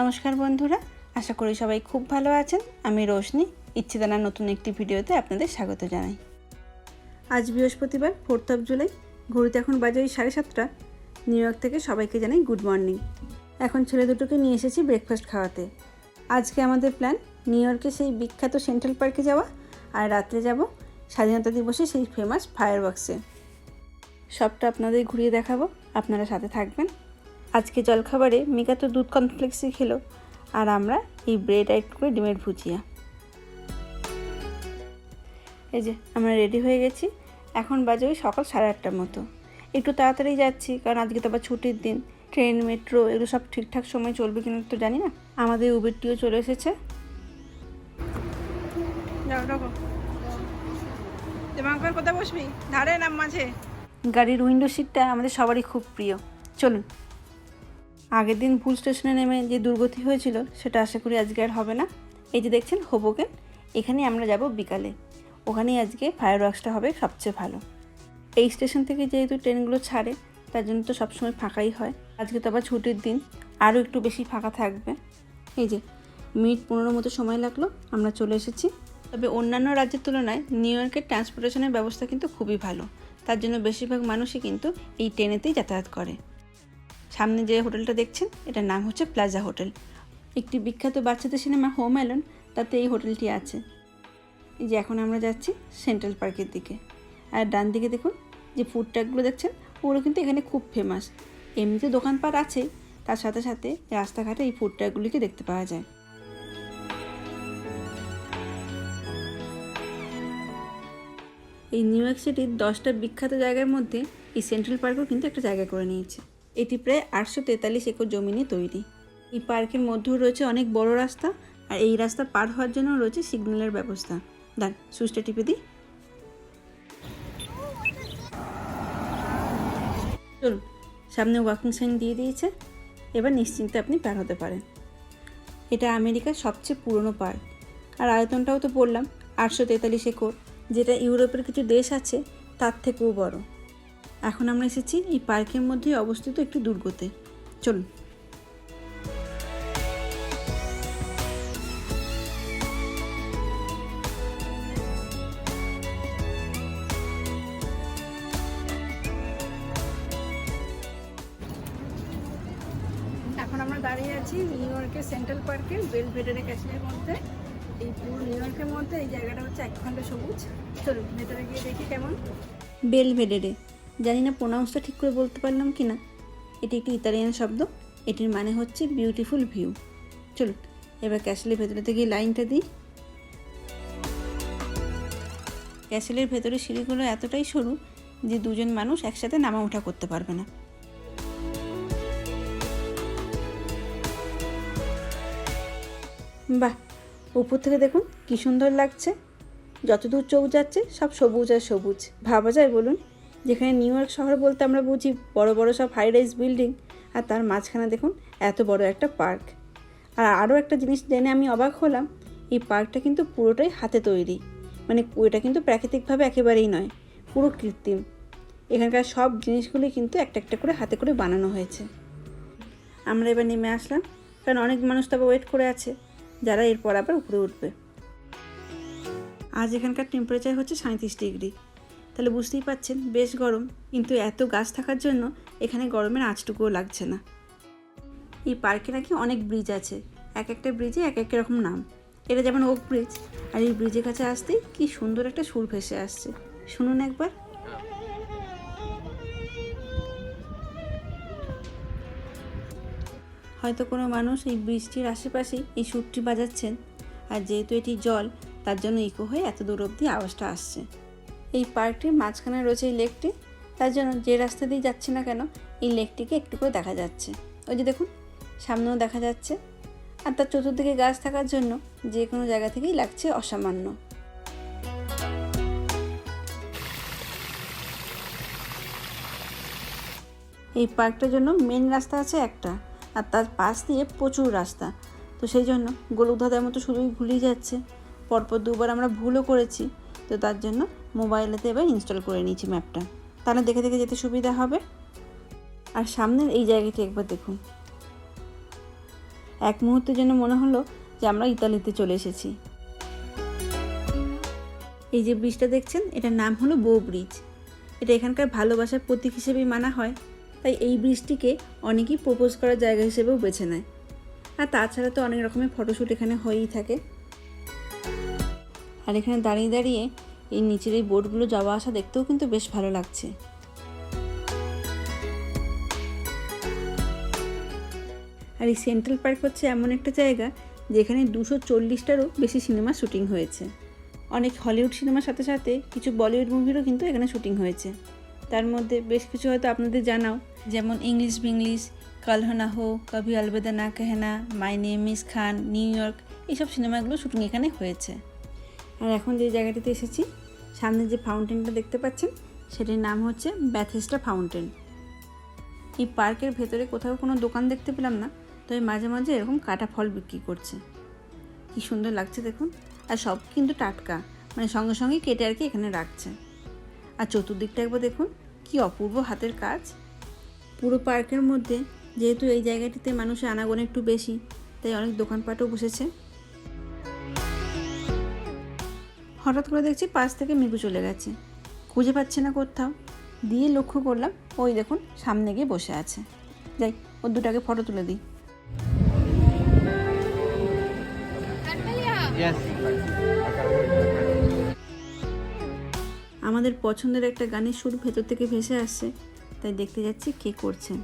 নমস্কার বন্ধুরা, আশা করি সবাই খুব ভালো আছেন। আমি রোশনি, ইচ্ছেদানার নতুন একটি ভিডিওতে আপনাদের স্বাগত জানাই। আজ বৃহস্পতিবার, ফোর্থ অফ জুলাই, ঘড়িতে এখন বাজে ওই সাড়ে সাতটা। নিউ ইয়র্ক থেকে সবাইকে জানাই গুড মর্নিং। এখন ছেলে দুটোকে নিয়ে এসেছি ব্রেকফাস্ট খাওয়াতে। আজকে আমাদের প্ল্যান, নিউ ইয়র্কে সেই বিখ্যাত সেন্ট্রাল পার্কে যাওয়া, আর রাত্রে যাব স্বাধীনতা দিবসে সেই ফেমাস ফায়ার বক্সে সবটা আপনাদের ঘুরিয়ে দেখাবো, আপনারা সাথে থাকবেন। আজকে জলখাবারে মিকা তো দুধ কমপ্লেক্সই খেলো আর আমরা এই ব্রেড অ্যাড করে ডিমের ভুজিয়া। এই যে আমরা রেডি হয়ে গেছি। এখন বাজে ওই সকাল সাড়ে আটটার মতো। একটু তাড়াতাড়ি যাচ্ছি কারণ আজকে তো আবার ছুটির দিন। ট্রেন মেট্রো এগুলো সব ঠিকঠাক সময় চলবে কিনা তো জানি না। আমাদের উবেরটিও চলে এসেছে। কোথায় বসবি? ধারে নাম মাঝে? গাড়ির উইন্ডো সিটটা আমাদের সবারই খুব প্রিয়। চলুন। আগের দিন ভুল স্টেশনে নেমে যে দুর্গতি হয়েছিল, সেটা আশা করি আজকে আর হবে না। এই যে দেখছেন হোবোকেন এখানে আমরা যাব বিকালে। ওখানেই আজকে ফায়ার ওয়ার্কসটা হবে সবচেয়ে ভালো। এই স্টেশন থেকে যেহেতু ট্রেনগুলো ছাড়ে, তার জন্য তো সবসময় ফাঁকাই হয়। আজকে তো আবার ছুটির দিন, আরও একটু বেশি ফাঁকা থাকবে। এই যে, মিনিট পনেরো মতো সময় লাগল, আমরা চলে এসেছি। তবে অন্যান্য রাজ্যের তুলনায় নিউ ইয়র্কের ট্রান্সপোর্টেশনের ব্যবস্থা কিন্তু খুবই ভালো। তার জন্য বেশিরভাগ মানুষই কিন্তু এই ট্রেনেতেই যাতায়াত করে। সামনে যে হোটেলটা দেখছেন, এটার নাম হচ্ছে প্লাজা হোটেল। একটি বিখ্যাত বাচ্চাদের সিনেমা হোম অ্যালন, তাতে এই হোটেলটি আছে। এই যে এখন আমরা যাচ্ছি সেন্ট্রাল পার্কের দিকে। আর ডান দিকে দেখুন, যে ফুড ট্র্যাকগুলো দেখছেন, ওগুলো কিন্তু এখানে খুব ফেমাস। এমনিতে দোকানপাট আছে, তার সাথে সাথে রাস্তাঘাটে এই ফুড ট্র্যাকগুলিকে দেখতে পাওয়া যায়। এই নিউ ইয়র্ক সিটির দশটা বিখ্যাত জায়গার মধ্যে এই সেন্ট্রাল পার্কও কিন্তু একটা জায়গা করে নিয়েছে। এটি প্রায় আটশো তেতাল্লিশ একর জমি নিয়ে তৈরি। এই পার্কের মধ্যেও রয়েছে অনেক বড় রাস্তা আর এই রাস্তা পার হওয়ার জন্য রয়েছে সিগন্যালের ব্যবস্থা। দান সুইচটা টিপে দিই। চলুন, সামনে ওয়াকিং সাইন দিয়ে দিয়েছে। এবার নিশ্চিন্তে আপনি পার হতে পারেন। এটা আমেরিকার সবচেয়ে পুরনো পার্ক। আর আয়তনটাও তো বললাম, আটশো তেতাল্লিশ একর, যেটা ইউরোপের কিছু দেশ আছে, তার থেকেও বড়। এখন আমরা এসেছি এই পার্কের মধ্যে অবস্থিত একটি দুর্গতে। চলুন। এখন আমরা দাঁড়িয়ে আছি নিউ ইয়র্কের সেন্ট্রাল পার্কের বেলভেডারে ক্যাসেলের মধ্যে। এই পুরো নিউ ইয়র্কের মধ্যে এই জায়গাটা হচ্ছে এক খণ্ড সবুজ। চলুন ভেতরে গিয়ে দেখি কেমন। বেল ভেডেরে জানি না প্রোনাউন্সটা ঠিক করে বলতে পারলাম কি না এটি একটি ইতালিয়ান শব্দ, এটির মানে হচ্ছে বিউটিফুল ভিউ চলুন, এবার ক্যাসেলের ভেতরে থেকে লাইনটা দিই। ক্যাসেলের ভেতরে সিঁড়িগুলো এতটাই সরু যে দুজন মানুষ একসাথে নামা ওঠা করতে পারবে না। বাহ, উপর থেকে দেখুন কি সুন্দর লাগছে। যতদূর চোখ যাচ্ছে সব সবুজ আর সবুজ। ভাবা যায় বলুন। যেখানে নিউ ইয়র্ক শহর বলতে আমরা বুঝি বড় বড় সব হাই রাইজ বিল্ডিং আর তার মাঝখানে দেখুন এত বড় একটা পার্ক আর আরও একটা জিনিস জেনে আমি অবাক হলাম, এই পার্কটা কিন্তু পুরোটাই হাতে তৈরি। মানে এটা কিন্তু প্রাকৃতিকভাবে একেবারেই নয়, পুরো কৃত্রিম। এখানকার সব জিনিসগুলি কিন্তু একটা একটা করে হাতে করে বানানো হয়েছে। আমরা এবার নেমে আসলাম, কারণ অনেক মানুষ তবে ওয়েট করে আছে, যারা এরপর আবার উপরে উঠবে। আজ এখানকার টেম্পারেচার হচ্ছে সাঁত্রিশ ডিগ্রি তাহলে বুঝতেই পাচ্ছেন, বেশ গরম। কিন্তু এত গাছ থাকার জন্য এখানে গরমের আঁচটুকুও লাগছে না। এই পার্কে নাকি অনেক ব্রিজ আছে। এক একটা ব্রিজে এক এক রকম নাম। এটা যেমন ওক ব্রিজ, আর এই ব্রিজের কাছে আসতেই কি সুন্দর একটা সুর ভেসে আসছে। শুনুন একবার। হয়তো কোনো মানুষ এই ব্রিজটির আশেপাশেই এই সুরটি বাজাচ্ছেন, আর যেহেতু এটি জল, তার জন্য ইকো হয়ে এত দূর অবধি আওয়াজটা আসছে। এই পার্কটির মাঝখানে রয়েছে এই লেকটি। তার জন্য যে রাস্তা দিয়ে যাচ্ছে না কেন, এই লেকটিকে একটু করে দেখা যাচ্ছে। ওই যে দেখুন, সামনেও দেখা যাচ্ছে। আর তার চতুর্দিকে গাছ থাকার জন্য যে কোনো জায়গা থেকেই লাগছে অসামান্য। এই পার্কটার জন্য মেন রাস্তা আছে একটা, আর তার পাশ দিয়ে প্রচুর রাস্তা। তো সেই জন্য গোলকধাঁধার মতো শুধুই ভুলেই যাচ্ছে। পরপর দুবার আমরা ভুলও করেছি। তো তার জন্য মোবাইলেতে এবার ইনস্টল করে নিয়েছি ম্যাপটা তাহলে দেখে দেখে যেতে সুবিধা হবে। আর সামনের এই জায়গাটি একবার দেখুন। এক মুহূর্তের জন্য মনে হলো যে আমরা ইতালিতে চলে এসেছি। এই যে ব্রিজটা দেখছেন, এটার নাম হলো বো ব্রিজ এটা এখানকার ভালোবাসার প্রতীক হিসেবেই মানা হয়। তাই এই ব্রিজটিকে অনেকেই প্রপোজ করার জায়গা হিসেবেও বেছে নেয়। আর তাছাড়া তো অনেক রকমের ফটোশ্যুট এখানে হয়েই থাকে। আর এখানে দাঁড়িয়ে দাঁড়িয়ে এই নিচের এই বোটগুলো যাওয়া আসা দেখতেও কিন্তু বেশ ভালো লাগছে। আর এই সেন্ট্রাল পার্ক হচ্ছে এমন একটা জায়গা যেখানে দুশো চল্লিশটারও বেশি সিনেমা শুটিং হয়েছে। অনেক হলিউড সিনেমার সাথে সাথে কিছু বলিউড মুভিরও কিন্তু এখানে শুটিং হয়েছে। তার মধ্যে বেশ কিছু হয়তো আপনাদের জানাও। যেমন ইংলিশ বিংলিশ, কাল হো না হো, Kabhi Alvida Na Kehna my name is Khan, New York, এইসব সিনেমাগুলো শুটিং এখানে হয়েছে। আর এখন যে জায়গাটিতে এসেছি, সামনে যে ফাউন্টেনটা দেখতে পাচ্ছেন, সেটির নাম হচ্ছে ব্যাথেস্টা ফাউন্টেন এই পার্কের ভেতরে কোথাও কোনো দোকান দেখতে পেলাম না, তবে মাঝে মাঝে এরকম কাটা ফল বিক্রি করছে। কি সুন্দর লাগছে দেখুন। আর সব কিন্তু টাটকা মানে সঙ্গে সঙ্গে কেটে আর কি এখানে রাখছে। আর চতুর্দিকটা একবার দেখুন, কি অপূর্ব হাতের কাজ। পুরো পার্কের মধ্যে যেহেতু এই জায়গাটিতে মানুষের আনাগোনা একটু বেশি, তাই অনেক দোকানপাটও বসেছে। হঠাৎ করে দেখছি পাশ থেকে মিকু চলে গেছে। খুঁজে পাচ্ছে না কোথাও। দিয়ে লক্ষ্য করলাম ওই দেখুন সামনে গিয়ে বসে আছে। যাই ওর দুটাকে ফটো তুলে দিই। আমাদের পছন্দের একটা গানের সুর ভেতর থেকে ভেসে আসছে তাই দেখতে যাচ্ছি কে করছেন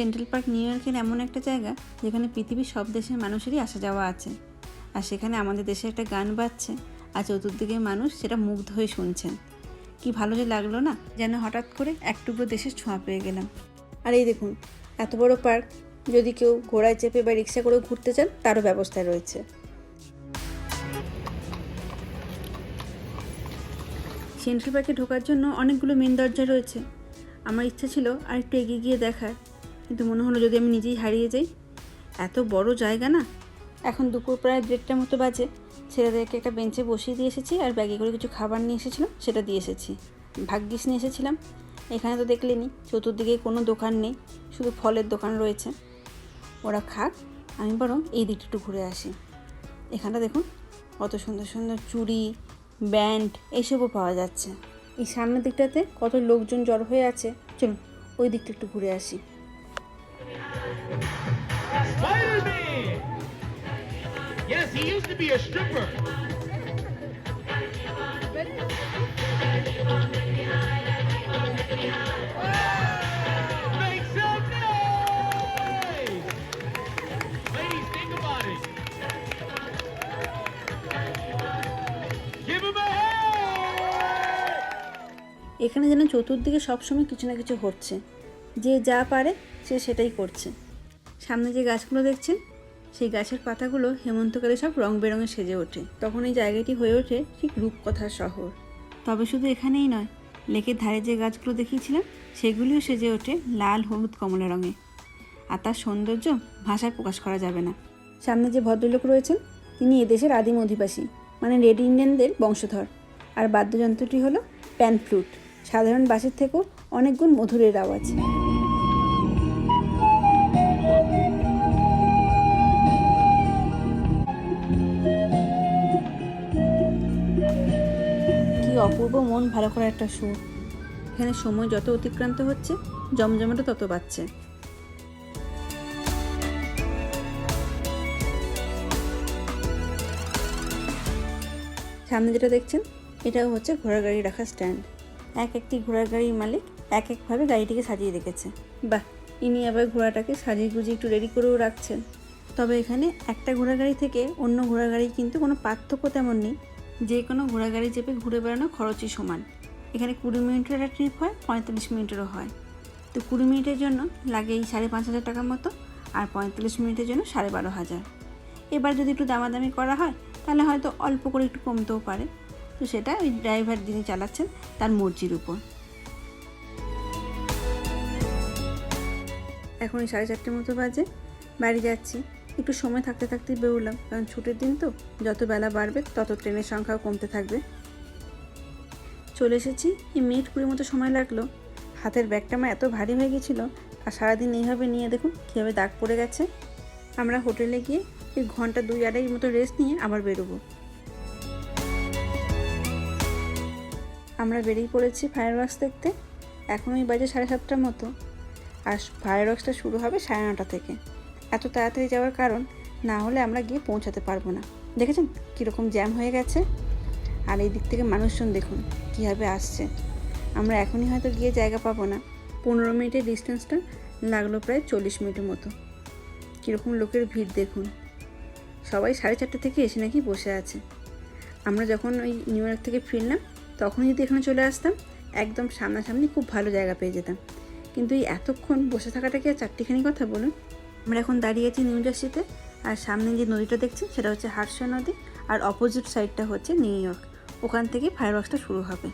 সেন্ট্রাল পার্ক, নিউ ইয়র্কের এমন একটা জায়গা যেখানে পৃথিবীর সব দেশের মানুষেরই আসা যাওয়া আছে। আর সেখানে আমাদের দেশে একটা গান বাজছে, আর চতুর্দিকে মানুষ সেটা মুগ্ধ হয়ে শুনছেন। কি ভালো যে লাগল না, যেন হঠাৎ করে এক টুকরো দেশের ছোঁয়া পেয়ে গেলাম। আর এই দেখুন, এত বড় পার্ক, যদি কেউ ঘোড়ায় চেপে বা রিক্সা করে ঘুরতে চান, তারও ব্যবস্থা রয়েছে। সেন্ট্রাল পার্কে ঢোকার জন্য অনেকগুলো মেন দরজা রয়েছে। আমার ইচ্ছা ছিল আর একটু এগিয়ে গিয়ে দেখার। কিন্তু মনে হলো যদি আমি নিজেই হারিয়ে যাই। এত বড় জায়গা না। এখন দুপুর প্রায় দেড়টার মতো বাজে। ছেলেদেরকে একটা বেঞ্চে বসিয়ে দিয়ে এসেছি আর ব্যাগে করে কিছু খাবার নিয়ে এসেছিলাম সেটা দিয়ে এসেছি। ভাগ্যিস নিয়ে এসেছিলাম। এখানে তো দেখলেনি, চতুর্দিকে কোনো দোকান নেই, শুধু ফলের দোকান রয়েছে। ওরা খাক, আমি বরং এই দিকটা একটু ঘুরে আসি। এখানটা দেখুন, কত সুন্দর সুন্দর চুড়ি, ব্যান্ড, এইসবও পাওয়া যাচ্ছে। এই সামনের দিকটাতে কত লোকজন জড়ো হয়ে আছে। চলুন, ওই দিকটা একটু ঘুরে আসি। Spider-Man! Yes, he used to be a stripper. Make some noise! Ladies, think about it. Give him a hand! এখানে যেন চতুর্দিকে সবসময় কিছু না কিছু হচ্ছে যে যা পারে সে সেটাই করছে সামনে যে গাছগুলো দেখছেন, সেই গাছের পাতাগুলো হেমন্তকালে সব রং বেরঙে সেজে ওঠে। তখন এই জায়গাটি হয়ে ওঠে ঠিক রূপকথার শহর। তবে শুধু এখানেই নয়, লেকের ধারে যে গাছগুলো দেখিয়েছিলাম, সেগুলিও সেজে ওঠে লাল, হলুদ, কমলা রঙে। আর তার সৌন্দর্য ভাষায় প্রকাশ করা যাবে না। সামনে যে ভদ্রলোক রয়েছেন, তিনি এদেশের আদিম অধিবাসী মানে রেড ইন্ডিয়ানদের বংশধর। আর বাদ্যযন্ত্রটি হলো প্যান ফ্লুট সাধারণ বাসের থেকেও অনেক গুণ মধুরের আওয়াজ। অপূর্ব মন ভালো করা একটা সুর। এখানে সময় যত অতিক্রান্ত হচ্ছে, জমজমাটা তত বাড়ছে। সামনে যেটা দেখছেন, এটাও হচ্ছে ঘোড়ার গাড়ি রাখার স্ট্যান্ড। এক একটি ঘোড়ার গাড়ির মালিক এক একভাবে গাড়িটিকে সাজিয়ে রেখেছে বাহ, ইনি আবার ঘোড়াটাকে সাজিয়ে গুজিয়ে একটু রেডি করেও রাখছেন। তবে এখানে একটা ঘোড়া গাড়ি থেকে অন্য ঘোড়া গাড়ি কিন্তু কোনো পার্থক্য তেমন নেই। যে কোনো ঘোড়া গাড়ি চেপে ঘুরে বেড়ানো খরচই সমান। এখানে কুড়ি মিনিটের একটা ট্রিপ হয়, পঁয়তাল্লিশ মিনিটেরও হয়। তো কুড়ি মিনিটের জন্য লাগে এই সাড়ে পাঁচ হাজার টাকার মতো আর পঁয়তাল্লিশ মিনিটের জন্য সাড়ে বারো হাজার। এবার যদি একটু দামাদামি করা হয়, তাহলে হয়তো অল্প করে একটু কমতেও পারে। তো সেটা ওই ড্রাইভার যিনি চালাচ্ছেন, তার মর্জির উপর। এখন সাড়ে চারটের মতো বাজে। বাড়ি যাচ্ছি। একটু সময় থাকতে থাকতেই বেরোলাম, কারণ ছুটির দিন তো, যত বেলা বাড়বে তত ট্রেনের সংখ্যাও কমতে থাকবে। চলে এসেছি, এই মিনিট কুড়ির মতো সময় লাগল। হাতের ব্যাগটা আমার এত ভারী হয়ে গেছিল, আর সারাদিন এইভাবে নিয়ে দেখুন কীভাবে দাগ পড়ে গেছে। আমরা হোটেলে গিয়ে এই ঘণ্টা দুই আড়াই মতো রেস্ট নিয়ে আবার বেরোবো। আমরা বেরিয়ে পড়েছি ফায়ার ওয়ার্কস দেখতে এখন ওই বাজে সাড়ে সাতটার মতো। আর ফায়ার ওয়ার্কসটা শুরু হবে সাড়ে নটা থেকে। এত তাড়াতাড়ি যাওয়ার কারণ না হলে আমরা গিয়ে পৌঁছাতে পারব না। দেখেছেন কীরকম জ্যাম হয়ে গেছে? আর এই দিক থেকে মানুষজন দেখুন, কীভাবে আসছে। আমরা এখনই হয়তো গিয়ে জায়গা পাবো না। পনেরো মিনিটের ডিস্টেন্সটা লাগল প্রায় চল্লিশ মিনিটের মতো। কীরকম লোকের ভিড় দেখুন। সবাই সাড়ে চারটে থেকে এসে নাকি বসে আছে। আমরা যখন ওই নিউ ইয়র্ক থেকে ফিরলাম তখন যদি এখানে চলে আসতাম, একদম সামনাসামনি খুব ভালো জায়গা পেয়ে যেতাম। কিন্তু এই এতক্ষণ বসে থাকাটা কি আর চারটিখানি কথা বলুন? আমরা এখন দাঁড়িয়ে আছি নিউ জার্সিতে, আর সামনে যে নদীটা দেখছি সেটা হচ্ছে হার্শো নদী, আর অপোজিট সাইডটা হচ্ছে নিউ ইয়র্ক। ওখান থেকে ফায়ার ওয়ার্কসটা শুরু হবে।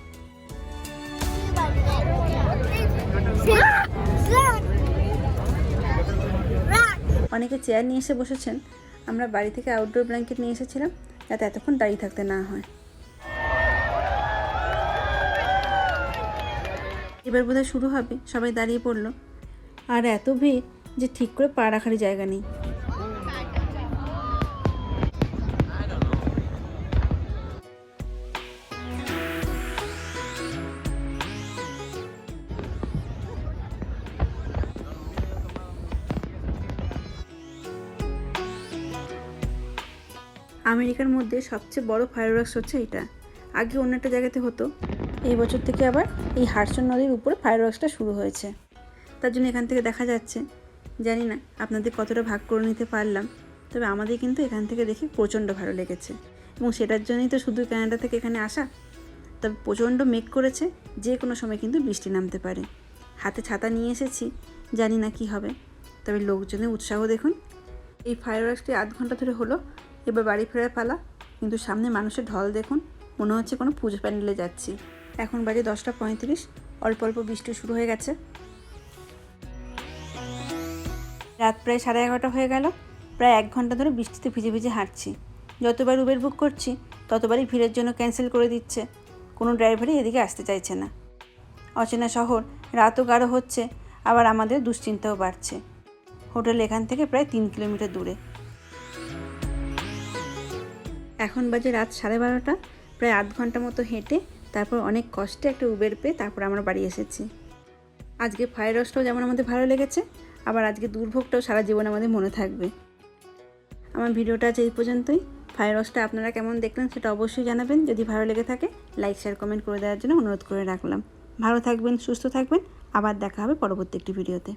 অনেকে চেয়ার নিয়ে এসে বসেছেন। আমরা বাড়ি থেকে আউটডোর ব্ল্যাঙ্কেট নিয়ে এসেছিলাম, যাতে এতক্ষণ দাঁড়িয়ে থাকতে না হয়। এবার বোধহয় শুরু হবে, সবাই দাঁড়িয়ে পড়ল। আর এত ভিড় যে ঠিক করে পা রাখারই জায়গা নেই। আমেরিকার মধ্যে সবচেয়ে বড় ফায়ারওয়ার্কস হচ্ছে এটা। আগে অন্য একটা জায়গাতে হতো। এই বছর থেকে আবার এই হারসন নদীর উপরে ফায়ারওয়ার্কসটা শুরু হয়েছে। তার জন্য এখান থেকে দেখা যাচ্ছে জানি না, আপনাদের কতটা ভাগ করে নিতে পারলাম, তবে আমাদের কিন্তু এখান থেকে দেখে প্রচণ্ড ভালো লেগেছে। এবং সেটার জন্যই তো শুধু ক্যানাডা থেকে এখানে আসা, তবে প্রচণ্ড মেঘ করেছে, যে কোনো সময় কিন্তু বৃষ্টি নামতে পারে। হাতে ছাতা নিয়ে এসেছি, জানি না কি হবে, তবে লোকজনের উৎসাহ দেখুন। এই ফায়ারওয়ার্কসটি আধ ঘণ্টা ধরে হলো, এবার বাড়ি ফেরার পালা, কিন্তু সামনে মানুষের ঢল দেখুন, মনে হচ্ছে কোনো পুজো প্যান্ডেলে যাচ্ছি। এখন বাজে দশটা পঁয়ত্রিশ, অল্প অল্প বৃষ্টি শুরু হয়ে গেছে। রাত প্রায় সাড়ে এগারোটা হয়ে গেল। প্রায় এক ঘণ্টা ধরে বৃষ্টিতে ভিজে ভিজে হাঁটছি। যতবার উবের বুক করছি, ততবারই ভিড়ের জন্য ক্যান্সেল করে দিচ্ছে। কোনো ড্রাইভারই এদিকে আসতে চাইছে না। অচেনা শহর, রাতও গাঢ় হচ্ছে, আবার আমাদের দুশ্চিন্তাও বাড়ছে। হোটেল এখান থেকে প্রায় তিন কিলোমিটার দূরে। এখন বাজে রাত সাড়ে বারোটা। প্রায় আধ ঘণ্টা মতো হেঁটে তারপর অনেক কষ্টে একটা উবের পেয়ে তারপর আমরা বাড়ি এসেছি। আজকে ফ্রাইড রাইসটাও যেমন আমাদের ভালো লেগেছে আবার আজকে দুর্ভোগটাও সারা জীবন আমাদের মনে থাকবে। আমার ভিডিওটা আছে এই পর্যন্তই। ওয়াশটা আপনারা কেমন দেখলেন সেটা অবশ্যই জানাবেন। যদি ভালো লেগে থাকে লাইক শেয়ার কমেন্ট করে দেওয়ার জন্য অনুরোধ করে রাখলাম। ভালো থাকবেন, সুস্থ থাকবেন। আবার দেখা হবে পরবর্তী একটি ভিডিওতে।